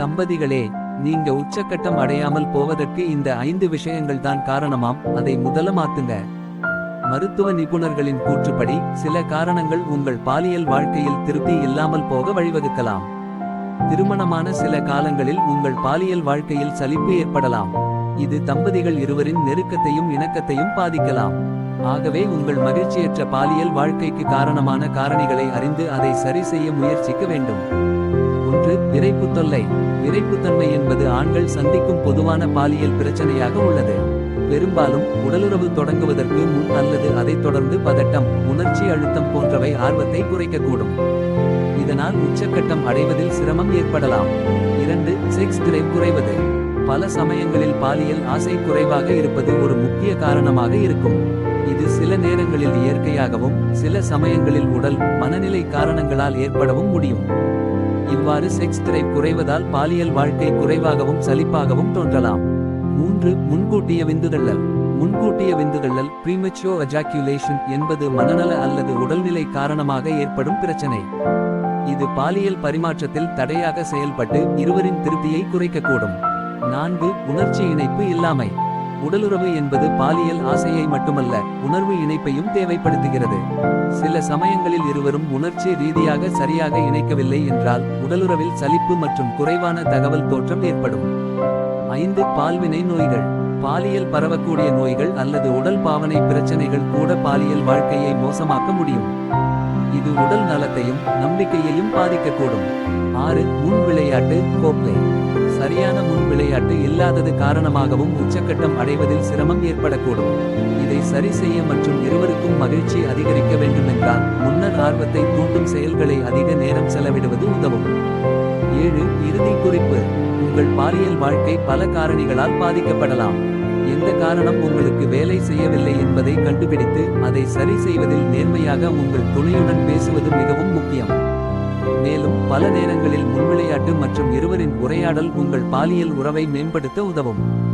தம்பதிகளே நீங்க உச்சக்கட்டம் அடையாமல் போவதற்கு இந்த ஐந்து விஷயங்கள் தான் காரணமாம். அதை முதலமாத்துங்க மருத்துவ நிபுணர்களின் கூற்றுப்படி சில காரணங்கள் உங்கள் பாலியல் வாழ்க்கையில் திருப்தி இல்லாமல் போக வழிவகுக்கலாம். திருமணமான சில காலங்களில் உங்கள் பாலியல் வாழ்க்கையில் சலிப்பு ஏற்படலாம். இது தம்பதிகள் இருவரின் நெருக்கத்தையும் இணக்கத்தையும் பாதிக்கலாம். ஆகவே உங்கள் மகிழ்ச்சியற்ற பாலியல் வாழ்க்கைக்கு காரணமான காரணிகளை அறிந்து அதை சரி செய்ய முயற்சிக்க வேண்டும். தொல்லை விரைப்புத்தன்மை என்பது ஆண்கள் சந்திக்கும் பொதுவான பாலியல் பிரச்சனையாக உள்ளது. பெரும்பாலும் உடலுறவு தொடங்குவதற்கு முன் அல்லது அதைத் தொடர்ந்து பதட்டம் உணர்ச்சி அழுத்தம் போன்றவை ஆர்வத்தை குறைக்கக்கூடும். இதனால் உச்சக்கட்டம் அடைவதில் சிரமம் ஏற்படலாம். இரண்டு செக்ஸ் டிரைவ் குறைவது. பல சமயங்களில் பாலியல் ஆசை குறைவாக இருப்பது ஒரு முக்கிய காரணமாக இருக்கும். இது சில நேரங்களில் இயற்கையாகவும் சில சமயங்களில் உடல் மனநிலை காரணங்களால் ஏற்படவும் முடியும். இவ்வாறு செக்ஸ் டிரைவ் குறைவதால் பாலியல் வாழ்க்கை குறைவாகவும் சலிப்பாகவும் தோன்றலாம். மூன்று முன்கூட்டிய விந்துதள்ளல் முன்கூட்டிய விந்துதள்ளல் ப்ரீமெச்சோ எஜாக்குலேஷன் என்பது மனநல அல்லது உடல்நிலை காரணமாக ஏற்படும் பிரச்சனை. இது பாலியல் பரிமாற்றத்தில் தடையாக செயல்பட்டு இருவரின் திருப்தியை குறைக்கக்கூடும். நான்கு உணர்ச்சி இணைப்பு இல்லாமை. உடலுறவு என்பது பாலியல் ஆசையை மட்டுமல்ல உணர்வு இணைப்பையும் தேவைப்படுத்துகிறது. சில சமயங்களில் இருவரும் உணர்ச்சி ரீதியாக சரியாக இணைக்கவில்லை என்றால் உடலுறவில் சலிப்பு மற்றும் குறைவான தகவல் தோற்றம் ஏற்படும். ஐந்து பால்வினை நோய்கள். பாலியல் பரவக்கூடிய நோய்கள் அல்லது உடல் பாவனை பிரச்சனைகள் கூட பாலியல் வாழ்க்கையை மோசமாக்க முடியும். இது உடல் நலத்தையும் நம்பிக்கையையும் பாதிக்கக்கூடும். ஆறு முன் விளையாட்டு கோப்பை சரியான முன் விளையாட்டு இல்லாதது காரணமாகவும் உச்சக்கட்டம் அடைவதில் சிரமம் ஏற்படக்கூடும். இதை சரி செய்ய மற்றும் இருவருக்கும் மகிழ்ச்சி அதிகரிக்க வேண்டுமென்றால் முன்னர் ஆர்வத்தை தூண்டும் செயல்களை அதிக நேரம் செலவிடுவது உதவும். ஏழு இறுதி குறிப்பு. உங்கள் பாலியல் வாழ்க்கை பல காரணிகளால் பாதிக்கப்படலாம். எந்த காரணம் உங்களுக்கு வேலை செய்யவில்லை என்பதை கண்டுபிடித்து அதை சரி செய்வதில் நேர்மையாக உங்கள் துணையுடன் பேசுவது மிகவும் முக்கியம். மேலும் பல நேரங்களில் முன்விளையாட்டு மற்றும் இருவரின் உரையாடல் உங்கள் பாலியல் உறவை மேம்படுத்த உதவும்.